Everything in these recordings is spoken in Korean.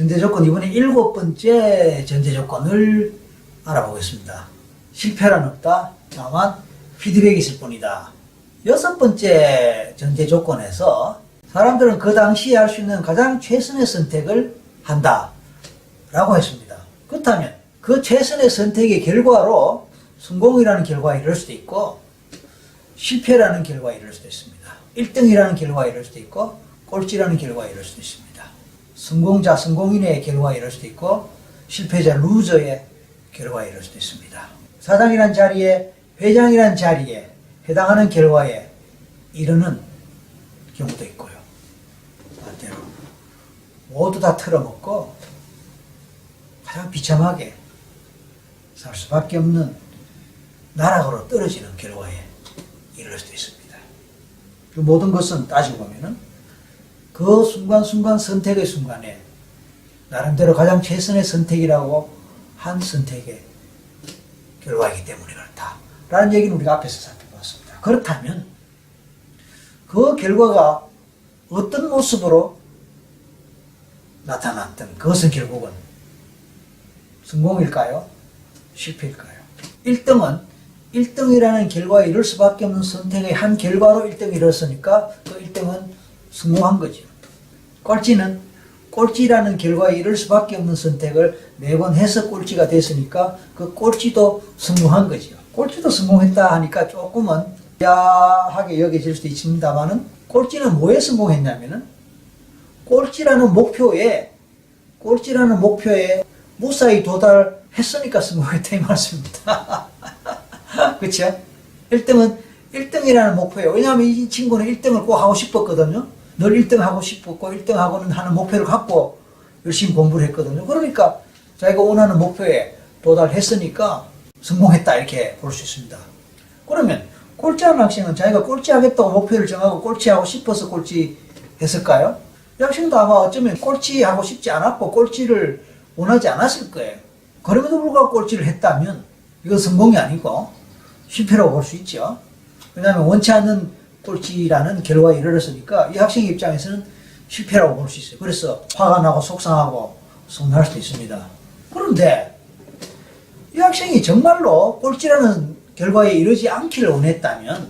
전제 조건 이번에 일곱 번째 전제 조건을 알아보겠습니다. 실패란 없다. 다만 피드백이 있을 뿐이다. 여섯 번째 전제 조건에서 사람들은 그 당시에 할 수 있는 가장 최선의 선택을 한다. 라고 했습니다. 그렇다면 그 최선의 선택의 결과로 성공이라는 결과에 이를 수도 있고 실패라는 결과에 이를 수도 있습니다. 1등이라는 결과에 이를 수도 있고 꼴찌라는 결과에 이를 수도 있습니다. 성공자, 성공인의 결과에 이를 수도 있고 실패자, 루저의 결과에 이를 수도 있습니다. 사장이란 자리에 회장이란 자리에 해당하는 결과에 이르는 경우도 있고요. 반대로 모두 다 털어먹고 가장 비참하게 살 수밖에 없는 나락으로 떨어지는 결과에 이를 수도 있습니다. 그 모든 것은 따지고 보면은 그 순간순간 선택의 순간에 나름대로 가장 최선의 선택이라고 한 선택의 결과이기 때문에 그렇다. 라는 얘기는 우리가 앞에서 살펴봤습니다. 그렇다면 그 결과가 어떤 모습으로 나타났든 그것은 결국은 성공일까요? 실패일까요? 1등은 1등이라는 결과에 이를 수밖에 없는 선택의 한 결과로 1등이 이뤘으니까 그 1등은 성공한 거죠. 꼴찌는 꼴찌라는 결과에 이를 수밖에 없는 선택을 매번 해서 꼴찌가 됐으니까 그 꼴찌도 성공한 거죠. 꼴찌도 성공했다 하니까 조금은 야하게 여겨질 수도 있습니다만은 꼴찌는 뭐에 성공했냐면은 꼴찌라는 목표에 꼴찌라는 목표에 무사히 도달했으니까 성공했다 이 말씀입니다. 그쵸? 1등은 1등이라는 목표에 왜냐하면 이 친구는 1등을 꼭 하고 싶었거든요. 늘 1등 하고 싶었고 1등 하고는 하는 목표를 갖고 열심히 공부를 했거든요. 그러니까 자기가 원하는 목표에 도달했으니까 성공했다 이렇게 볼 수 있습니다. 그러면 꼴찌하는 학생은 자기가 꼴찌하겠다고 목표를 정하고 꼴찌하고 싶어서 꼴찌 했을까요? 이 학생도 아마 어쩌면 꼴찌하고 싶지 않았고 꼴찌를 원하지 않았을 거예요. 그럼에도 불구하고 꼴찌를 했다면 이건 성공이 아니고 실패라고 볼 수 있죠. 왜냐하면 원치 않는 꼴찌라는 결과에 이르렀으니까 이 학생 입장에서는 실패라고 볼 수 있어요. 그래서 화가 나고 속상하고 서운할 수도 있습니다. 그런데 이 학생이 정말로 꼴찌라는 결과에 이르지 않기를 원했다면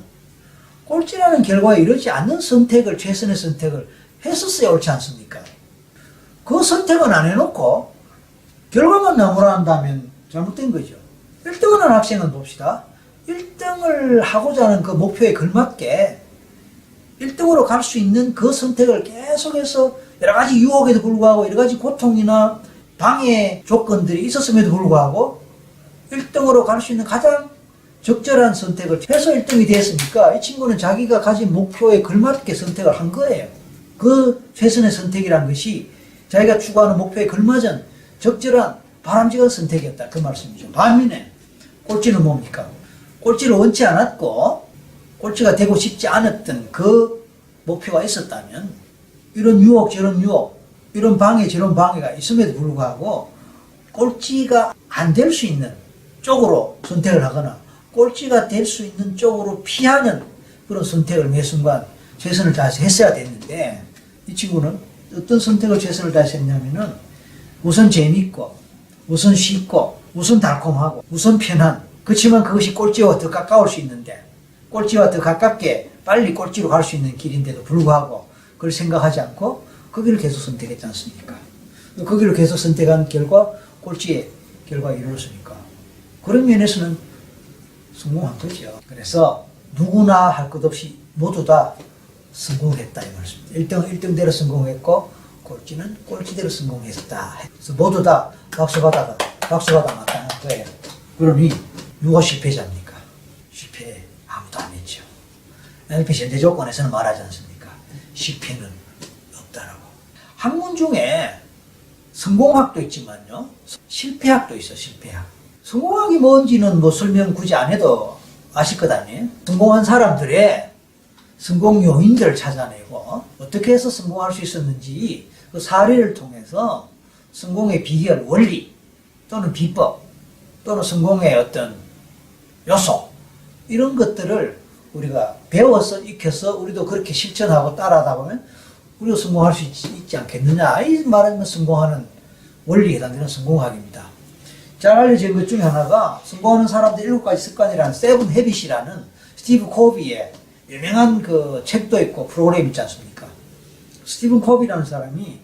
꼴찌라는 결과에 이르지 않는 선택을 최선의 선택을 했었어야 옳지 않습니까? 그 선택은 안 해놓고 결과만 나무라 한다면 잘못된 거죠. 1등을 한 학생은 봅시다. 1등을 하고자 하는 그 목표에 걸맞게 1등으로 갈 수 있는 그 선택을 계속해서 여러 가지 유혹에도 불구하고 여러 가지 고통이나 방해 조건들이 있었음에도 불구하고 1등으로 갈 수 있는 가장 적절한 선택을 해서 1등이 됐으니까 이 친구는 자기가 가진 목표에 걸맞게 선택을 한 거예요. 그 최선의 선택이라는 것이 자기가 추구하는 목표에 걸맞은 적절한 바람직한 선택이었다. 그 말씀이죠. 반면에 꼴찌는 뭡니까? 꼴찌를 원치 않았고 꼴찌가 되고 싶지 않았던 그 목표가 있었다면 이런 유혹 저런 유혹 이런 방해 저런 방해가 있음에도 불구하고 꼴찌가 안 될 수 있는 쪽으로 선택을 하거나 꼴찌가 될 수 있는 쪽으로 피하는 그런 선택을 매 순간 최선을 다해서 했어야 됐는데 이 친구는 어떤 선택을 최선을 다해서 했냐면은 우선 재밌고 우선 쉽고 우선 달콤하고 우선 편한 그렇지만 그것이 꼴찌와 더 가까울 수 있는데 꼴찌와 더 가깝게 빨리 꼴찌로 갈 수 있는 길인데도 불구하고 그걸 생각하지 않고 거기를 계속 선택했지 않습니까? 거기를 계속 선택한 결과 꼴찌의 결과에 이르렀으니까 그런 면에서는 성공한 거죠. 그래서 누구나 할 것 없이 모두 다 성공했다 이 말씀입니다. 1등 1등대로 성공했고 꼴찌는 꼴찌대로 성공했다. 그래서 모두 다 박수 받아가 박수 받아 마땅한 거예요. 그러니 누가 실패자입니까? 실패 아무도 안 했죠. NLP 현재 조건에서는 말하지 않습니까? 실패는 없다라고. 학문 중에 성공학도 있지만요. 실패학도 있어, 실패학. 성공학이 뭔지는 뭐 설명 굳이 안 해도 아실 것 아니에요? 성공한 사람들의 성공 요인들을 찾아내고 어떻게 해서 성공할 수 있었는지 그 사례를 통해서 성공의 비결, 원리 또는 비법 또는 성공의 어떤 요소 이런 것들을 우리가 배워서 익혀서 우리도 그렇게 실천하고 따라하다 보면 우리도 성공할 수 있지, 있지 않겠느냐 이 말하면 성공하는 원리에 해당되는 성공학입니다. 잘 알려진 것 중에 하나가 성공하는 사람들 일곱 가지 습관이라는 세븐 헤빗이라는 스티브 코비의 유명한 그 책도 있고 프로그램 있지 않습니까? 스티븐 코비라는 사람이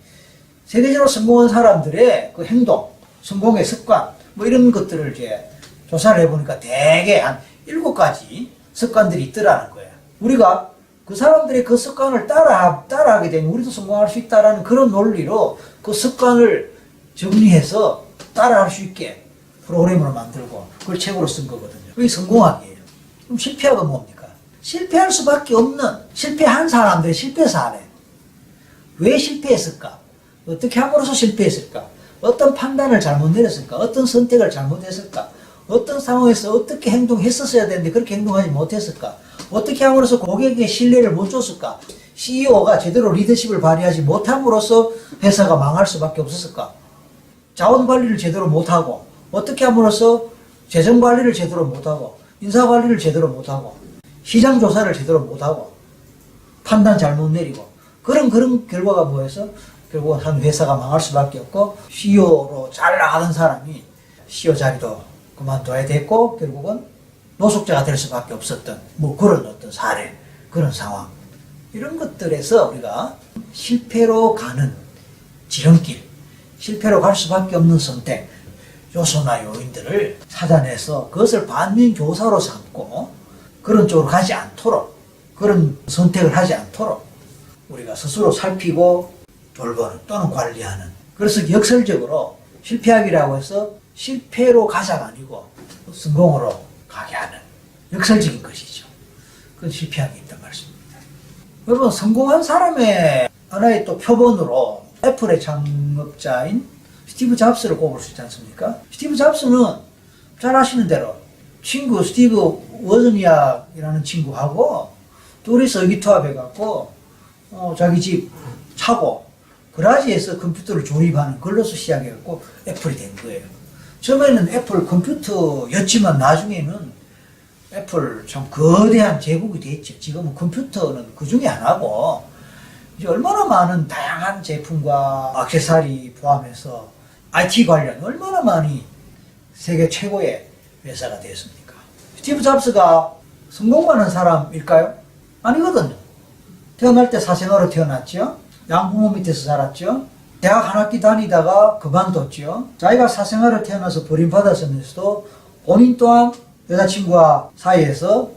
세계적으로 성공한 사람들의 그 행동, 성공의 습관, 뭐 이런 것들을 이제 조사를 해보니까 대개 한 일곱 가지 습관들이 있더라는 거예요. 우리가 그 사람들의 그 습관을 따라, 따라하게 되면 우리도 성공할 수 있다라는 그런 논리로 그 습관을 정리해서 따라할 수 있게 프로그램으로 만들고 그걸 책으로 쓴 거거든요. 그게 성공학이에요. 그럼 실패학은 뭡니까? 실패할 수밖에 없는 실패한 사람들의 실패 사례. 왜 실패했을까? 어떻게 함으로써 실패했을까? 어떤 판단을 잘못 내렸을까? 어떤 선택을 잘못했을까? 어떤 상황에서 어떻게 행동했었어야 되는데 그렇게 행동하지 못했을까? 어떻게 함으로써 고객에게 신뢰를 못 줬을까? CEO가 제대로 리더십을 발휘하지 못함으로써 회사가 망할 수밖에 없었을까? 자원 관리를 제대로 못하고 어떻게 함으로써 재정 관리를 제대로 못하고 인사 관리를 제대로 못하고 시장 조사를 제대로 못하고 판단 잘못 내리고 그런 그런 결과가 뭐해서 결국 한 회사가 망할 수밖에 없고 CEO로 잘 나가던 사람이 CEO 자리도 그만둬야 됐고 결국은 노숙자가 될 수밖에 없었던 뭐 그런 어떤 사례 그런 상황. 이런 것들에서 우리가 실패로 가는 지름길 실패로 갈 수밖에 없는 선택 요소나 요인들을 찾아내서 그것을 반면교사로 삼고 그런 쪽으로 가지 않도록 그런 선택을 하지 않도록 우리가 스스로 살피고 돌보는 또는 관리하는 그래서 역설적으로 실패하기라고 해서 실패로 가자가 아니고 성공으로 가게 하는 역설적인 것이죠. 그건 실패하기 있단 말씀입니다. 여러분 성공한 사람의 하나의 또 표본으로 애플의 창업자인 스티브 잡스를 꼽을 수 있지 않습니까? 스티브 잡스는 잘 아시는 대로 친구 스티브 워즈니악이라는 친구하고 둘이서 의기투합해갖고 어, 자기 집 차고 그라지에서 컴퓨터를 조립하는 걸로서 시작해갖고 애플이 된 거예요. 처음에는 애플 컴퓨터였지만 나중에는 애플 참 거대한 제국이 됐죠. 지금은 컴퓨터는 그 중에 하나고 이제 얼마나 많은 다양한 제품과 액세서리 포함해서 IT 관련 얼마나 많이 세계 최고의 회사가 됐습니까? 스티브 잡스가 성공하는 사람일까요? 아니거든요. 태어날 때 사생아로 태어났죠. 양부모 밑에서 자랐죠. 대학 한 학기 다니다가 그만뒀죠. 자기가 사생아로 태어나서 버림받았으면서도 본인 또한 여자친구와 사이에서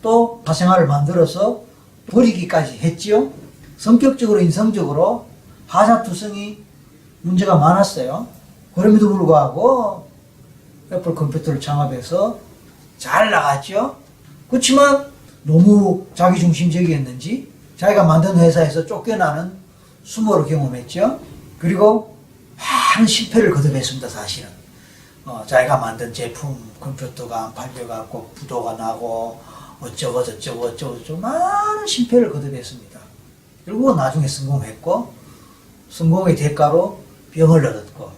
또 사생활을 만들어서 버리기까지 했지요. 성격적으로 인성적으로 하자투성이 문제가 많았어요. 그럼에도 불구하고 애플 컴퓨터를 창업해서 잘 나갔죠. 그렇지만 너무 자기중심적이었는지 자기가 만든 회사에서 쫓겨나는 수모를 경험했죠. 그리고 많은 실패를 거듭했습니다, 사실은. 어, 자기가 만든 제품 컴퓨터가 안 팔려갖고 부도가 나고 어쩌고 저쩌고 어쩌고 저쩌고 많은 실패를 거듭했습니다. 결국은 나중에 성공했고 성공의 대가로 병을 얻었고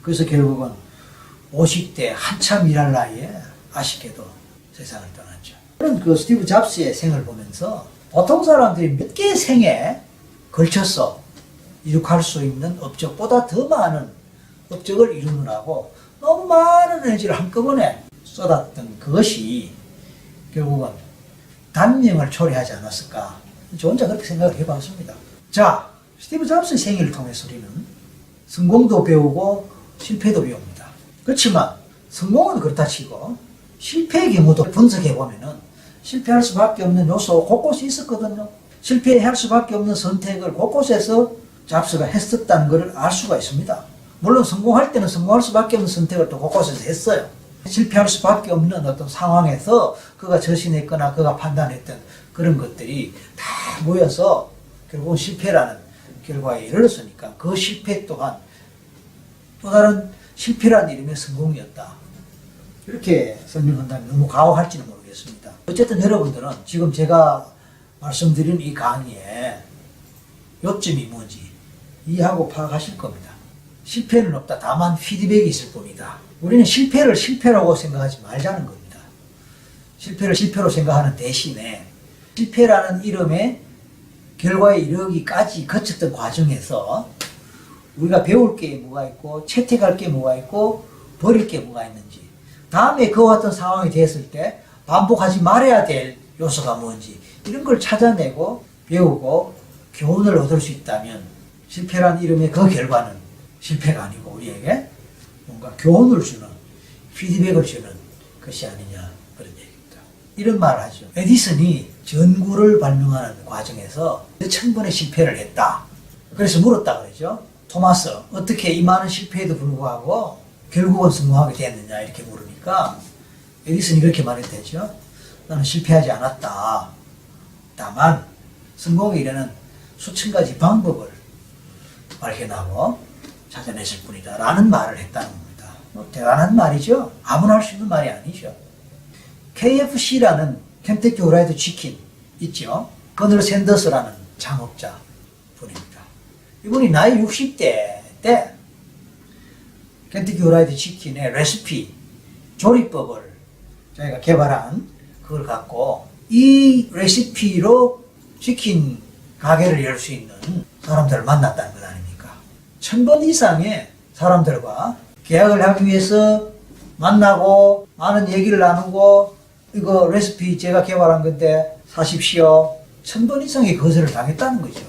그래서 결국은 50대 한참 일할 나이에 아쉽게도 세상을 떠났죠. 그런 그 스티브 잡스의 생을 보면서 보통 사람들이 몇 개의 생에 걸쳐서 이룩할 수 있는 업적보다 더 많은 업적을 이루느라고 너무 많은 에너지를 한꺼번에 쏟았던 그것이 결국은 단명을 초래하지 않았을까. 저 혼자 그렇게 생각을 해봤습니다. 자, 스티브 잡스의 생일을 통해서 우리는 성공도 배우고 실패도 배웁니다. 그렇지만 성공은 그렇다 치고 실패의 경우도 분석해보면은 실패할 수밖에 없는 요소 곳곳에 있었거든요. 실패할 수밖에 없는 선택을 곳곳에서 잡스가 했었다는 것을 알 수가 있습니다. 물론 성공할 때는 성공할 수밖에 없는 선택을 또 곳곳에서 했어요. 실패할 수밖에 없는 어떤 상황에서 그가 저신했거나 그가 판단했던 그런 것들이 다 모여서 결국은 실패라는 결과에 이르렀으니까 그 실패 또한 또 다른 실패라는 이름의 성공이었다. 이렇게 설명한다면 너무 가혹할지는 모르겠습니다. 어쨌든 여러분들은 지금 제가 말씀드린 이 강의에 요점이 뭔지 이해하고 파악하실 겁니다. 실패는 없다. 다만 피드백이 있을 뿐이다. 우리는 실패를 실패라고 생각하지 말자는 겁니다. 실패를 실패로 생각하는 대신에 실패라는 이름의 결과에 이르기까지 거쳤던 과정에서 우리가 배울 게 뭐가 있고 채택할 게 뭐가 있고 버릴 게 뭐가 있는지 다음에 그와 같은 상황이 됐을 때 반복하지 말아야 될 요소가 뭔지 이런 걸 찾아내고 배우고 교훈을 얻을 수 있다면 실패란 이름의 그 결과는 실패가 아니고 우리에게 뭔가 교훈을 주는 피드백을 주는 것이 아니냐 그런 얘기입니다. 이런 말을 하죠. 에디슨이 전구를 발명하는 과정에서 천 번의 실패를 했다. 그래서 물었다 그러죠. 토마스 어떻게 이 많은 실패에도 불구하고 결국은 성공하게 됐느냐 이렇게 물으니까 에디슨이 이렇게 말했대죠. 나는 실패하지 않았다. 다만 성공에 이르는 수천 가지 방법을 발견하고 찾아냈을 뿐이다. 라는 말을 했다는 겁니다. 뭐 대단한 말이죠. 아무나 할 수 있는 말이 아니죠. KFC라는 켄터키 후라이드 치킨 있죠. 커널 샌더스라는 창업자 분입니다. 이분이 나이 60대 때 켄터키 후라이드 치킨의 레시피, 조리법을 저희가 개발한 그걸 갖고 이 레시피로 치킨 가게를 열 수 있는 사람들을 만났다는 것 아닙니까? 천번 이상의 사람들과 계약을 하기 위해서 만나고 많은 얘기를 나누고 이거 레시피 제가 개발한 건데 사십시오. 천 번 이상의 거절을 당했다는 거죠.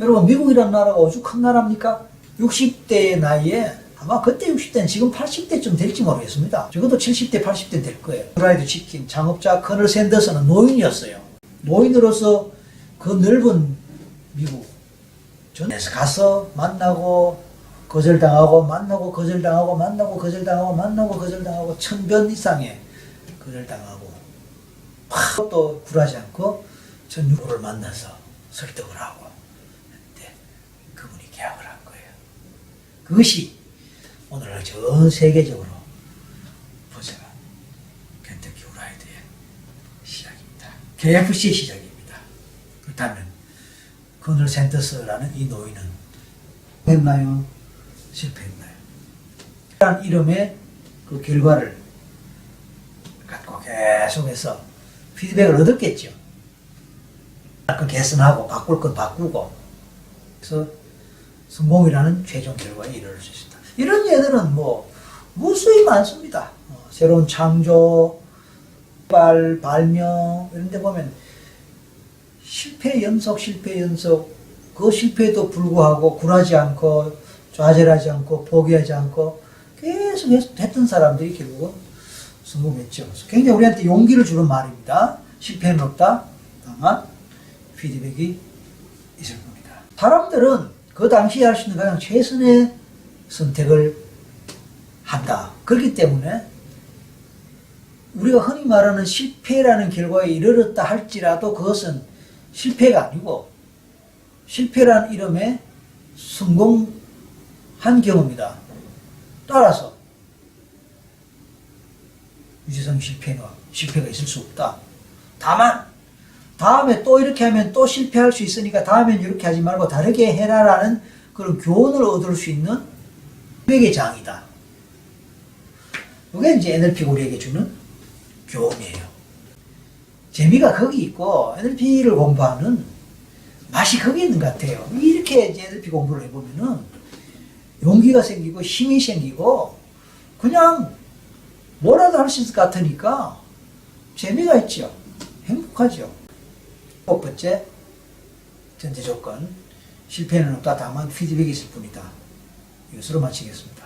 여러분 미국이라는 나라가 아주 큰 나라입니까? 60대의 나이에 아마 그때 60대는 지금 80대쯤 될지 모르겠습니다. 적어도 70대, 80대 될 거예요. 프라이드 치킨 창업자 커널 샌더스는 노인이었어요. 노인으로서 그 넓은 미국 전에서 가서 만나고 거절당하고 만나고 거절당하고 만나고 거절당하고 만나고 거절당하고 천변 이상의 거절당하고 막또 굴하지 않고 전유고를 만나서 설득을 하고 했는데 그분이 계약을 한 거예요. 그것이 오늘날 전 세계적으로 보세요. 켄터키 후라이드의 시작입니다. KFC의 시작입니다. 그렇다면 커널 샌더스라는 이 노인은 했나요? 실패했나요? 이런 이름의 그 결과를 갖고 계속해서 피드백을 얻었겠죠. 그 개선하고 바꿀 건 바꾸고 그래서 성공이라는 최종 결과에 이를 수 있다. 이런 예들은 뭐 무수히 많습니다. 어, 새로운 창조, 발, 발명 이런 데 보면 실패 연속, 실패 연속 그 실패에도 불구하고 굴하지 않고 좌절하지 않고 포기하지 않고 계속 했던 사람들이 결국은 성공했죠. 굉장히 우리한테 용기를 주는 말입니다. 실패는 없다. 다만 피드백이 있을 겁니다. 사람들은 그 당시에 할 수 있는 가장 최선의 선택을 한다. 그렇기 때문에 우리가 흔히 말하는 실패라는 결과에 이르렀다 할지라도 그것은 실패가 아니고 실패라는 이름의 성공한 경우입니다. 따라서 유재성 실패가 실패가 있을 수 없다. 다만 다음에 또 이렇게 하면 또 실패할 수 있으니까 다음엔 이렇게 하지 말고 다르게 해라라는 그런 교훈을 얻을 수 있는 회의 장이다. 이게 이제 NLP가 우리에게 주는 교훈이에요. 재미가 거기 있고 NLP를 공부하는 맛이 거기 있는 것 같아요. 이렇게 NLP 공부를 해보면은 용기가 생기고 힘이 생기고 그냥 뭐라도 할 수 있을 것 같으니까 재미가 있죠. 행복하죠. 첫 번째, 전제 조건. 실패는 없다. 다만 피드백이 있을 뿐이다. 이것으로 마치겠습니다.